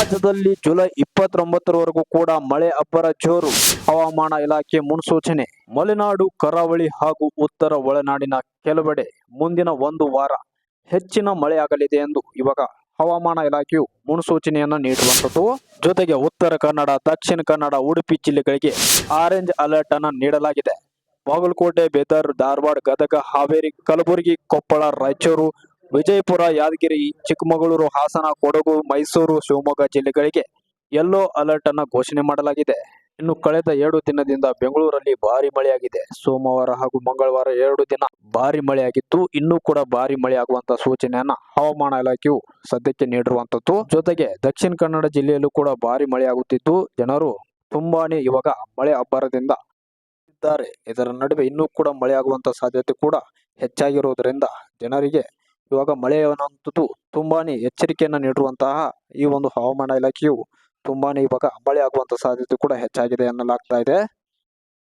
ರಾಜ್ಯದಲ್ಲಿ ಜುಲೈ ಇಪ್ಪತ್ತೊಂಬತ್ತರವರೆಗೂ ಕೂಡ ಮಳೆ ಅಬ್ಬರ ಜೋರು. ಹವಾಮಾನ ಇಲಾಖೆ ಮುನ್ಸೂಚನೆ. ಮಲೆನಾಡು, ಕರಾವಳಿ ಹಾಗೂ ಉತ್ತರ ಒಳನಾಡಿನ ಕೆಲವೆಡೆ ಮುಂದಿನ ಒಂದು ವಾರ ಹೆಚ್ಚಿನ ಮಳೆಯಾಗಲಿದೆ ಎಂದು ಇವಾಗ ಹವಾಮಾನ ಇಲಾಖೆಯು ಮುನ್ಸೂಚನೆಯನ್ನು ನೀಡುವಂಥದ್ದು. ಜೊತೆಗೆ ಉತ್ತರ ಕನ್ನಡ, ದಕ್ಷಿಣ ಕನ್ನಡ, ಉಡುಪಿ ಜಿಲ್ಲೆಗಳಿಗೆ ಆರೆಂಜ್ ಅಲರ್ಟ್ ಅನ್ನು ನೀಡಲಾಗಿದೆ. ಬಾಗಲಕೋಟೆ ಬೇದರ್ ಧಾರವಾಡ, ಗದಗ, ಹಾವೇರಿ, ಕಲಬುರಗಿ, ಕೊಪ್ಪಳ, ರಾಯಚೂರು ವಿಜಯಪುರ, ಯಾದಗಿರಿ, ಚಿಕ್ಕಮಗಳೂರು, ಹಾಸನ, ಕೊಡಗು, ಮೈಸೂರು, ಶಿವಮೊಗ್ಗ ಜಿಲ್ಲೆಗಳಿಗೆ ಯೆಲ್ಲೋ ಅಲರ್ಟ್ ಅನ್ನು ಘೋಷಣೆ ಮಾಡಲಾಗಿದೆ. ಇನ್ನು ಕಳೆದ ಎರಡು ದಿನದಿಂದ ಬೆಂಗಳೂರಲ್ಲಿ ಭಾರಿ ಮಳೆಯಾಗಿದೆ. ಸೋಮವಾರ ಹಾಗೂ ಮಂಗಳವಾರ ಎರಡು ದಿನ ಭಾರಿ ಮಳೆಯಾಗಿತ್ತು. ಇನ್ನೂ ಕೂಡ ಭಾರಿ ಮಳೆಯಾಗುವಂತಹ ಸೂಚನೆಯನ್ನ ಹವಾಮಾನ ಇಲಾಖೆಯು ಸದ್ಯಕ್ಕೆ ನೀಡಿರುವಂತದ್ದು. ಜೊತೆಗೆ ದಕ್ಷಿಣ ಕನ್ನಡ ಜಿಲ್ಲೆಯಲ್ಲೂ ಕೂಡ ಭಾರಿ ಮಳೆಯಾಗುತ್ತಿದ್ದು, ಜನರು ತುಂಬಾನೇ ಇವಾಗ ಮಳೆ ಅಬ್ಬರದಿಂದ ಇದ್ದಾರೆ. ಇದರ ನಡುವೆ ಇನ್ನೂ ಕೂಡ ಮಳೆಯಾಗುವಂತ ಸಾಧ್ಯತೆ ಕೂಡ ಹೆಚ್ಚಾಗಿರುವುದರಿಂದ ಜನರಿಗೆ ಇವಾಗ ಮಳೆ ತುಂಬಾ ಎಚ್ಚರಿಕೆಯನ್ನು ನೀಡಿರುವಂತಹ ಈ ಒಂದು ಹವಾಮಾನ ಇಲಾಖೆಯು ತುಂಬಾ ಇವಾಗ ಮಳೆ ಆಗುವಂಥ ಸಾಧ್ಯತೆ ಕೂಡ ಹೆಚ್ಚಾಗಿದೆ ಎನ್ನಲಾಗ್ತಾ ಇದೆ.